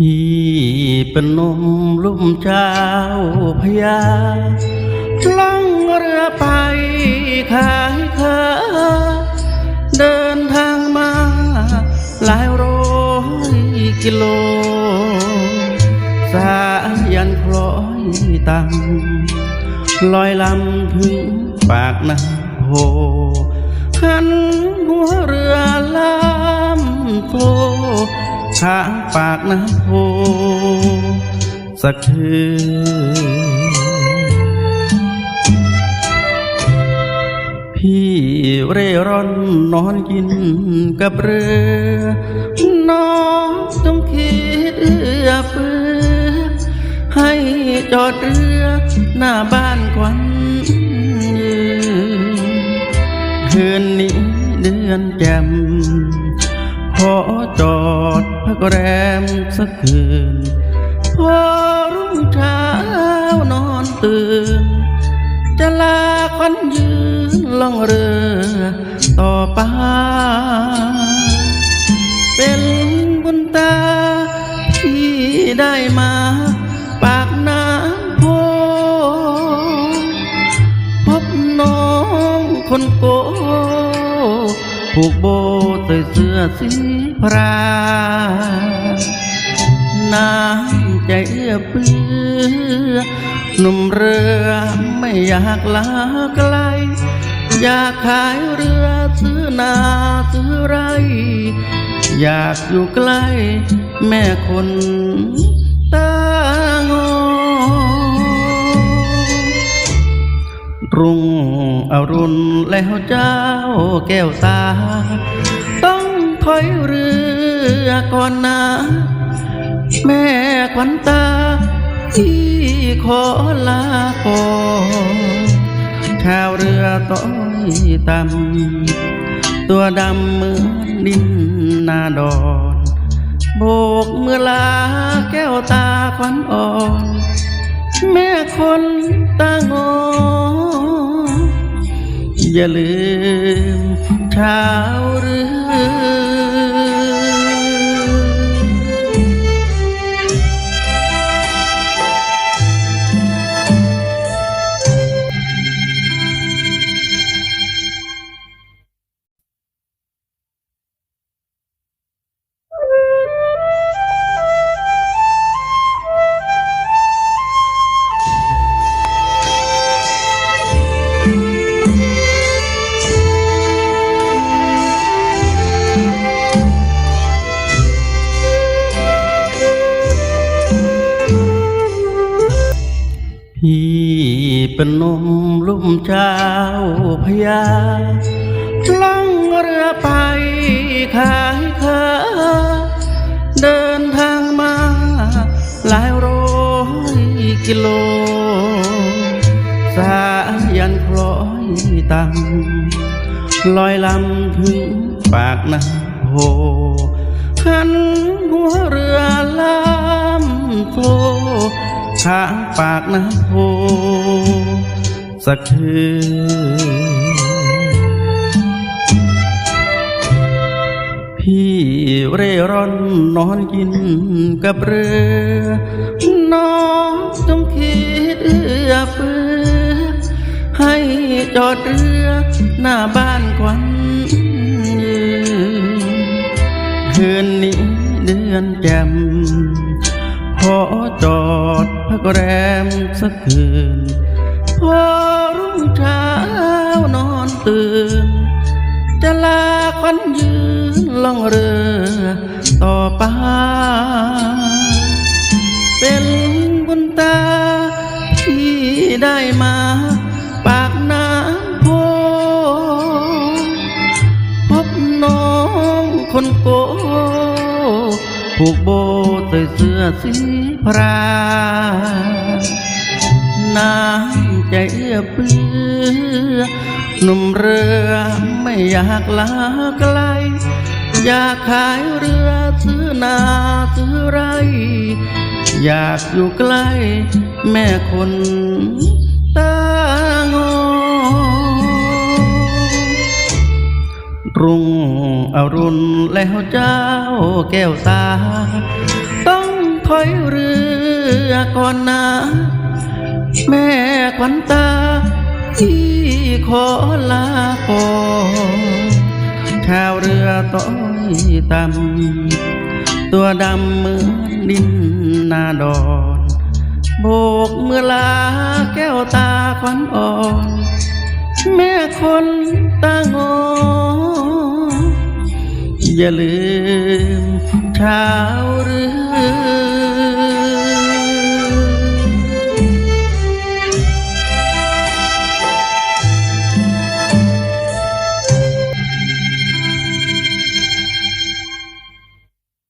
พี่ป็นนมลุ่มเจ้าพญาล่องเรือไปขายขาเดินทางมา หลายร้อยกิโล สายันคล้อยตังลอยลำถึงปากน้ำโพหันหัวเรือลำโพ ข้างปากน้ำโพสักคืนพี่เร่ร่อนนอนกินกับเรือ น้องต้องคิดเอื้อเฟื้อให้จอดเรือ หน้าบ้านควันยืนคืนนี้เดือนแจ่มขอจอด พักแรมสักคืน พอรุ่งเช้านอนตื่น จะลาคนยืนล่องเรือต่อไป เป็นบุญตาที่ได้มา ปากน้ำโพพบน้องคนโกผูกโบ เสื้อสีพราน้ำใจเอื้อเฟื้อหนุ่มเรือไม่อยากลาไกล อยากขายเรือซื้อนาซื้อไร อยากอยู่ใกล้แม่คนตางอรุ่งอรุณแล้วเจ้าแก้วตาต ถอยเรือก่อนนะแม่ขวัญตา ที่ขอลาก่อนชาวเรือต้อยต่ำตัวดำเหมือนดินนาดอนโบกเมื่อลาแก้วตาขวัญอ่อนแม่คนตางออย่าลืมชาวเรือ พี่เป็นนมลุ่มเจ้าพญาล่องเรือไปขายขาเดินทางมา หลายร้อยกิโล สายันคล้อยตังลอยลำถึงปากน้ำโพหันหัวเรือลำโพ ข้างปากน้ำโพสักคืนพี่เร่ร่อนนอนกินกับเรือ น้องต้องคิดเอื้อเฟื้อให้จอดเรือหน้าบ้านควันยืนคืนนี้เดือนแจ่ม แรมสักคืนพอรุ่งเช้านอนตื่น จะลาควันยืนล่องเรือต่อไปเป็นบุญตาที่ได้มาปากน้ำโพพบน้องคนโกผูกโบ ใส่เสื้อสีพรางน้ำใจเอื้อเฟื้อหนุ่มเรือไม่อยากลาไกล อยากขายเรือซื้อนาซื้อไร อยากอยู่ใกล้แม่คนตางอรุ่งอรุณแล้วเจ้าแก้วตา ถอยเรือก่อนนะแม่ขวัญตาที่ขอลาก่อนชาวเรือต้อยต่ำตัวดำเหมือนดินนาดอนโบกเมื่อลาแก้วตาขวัญอ่อน แม่คนตางออย่าลืมชาวเรือ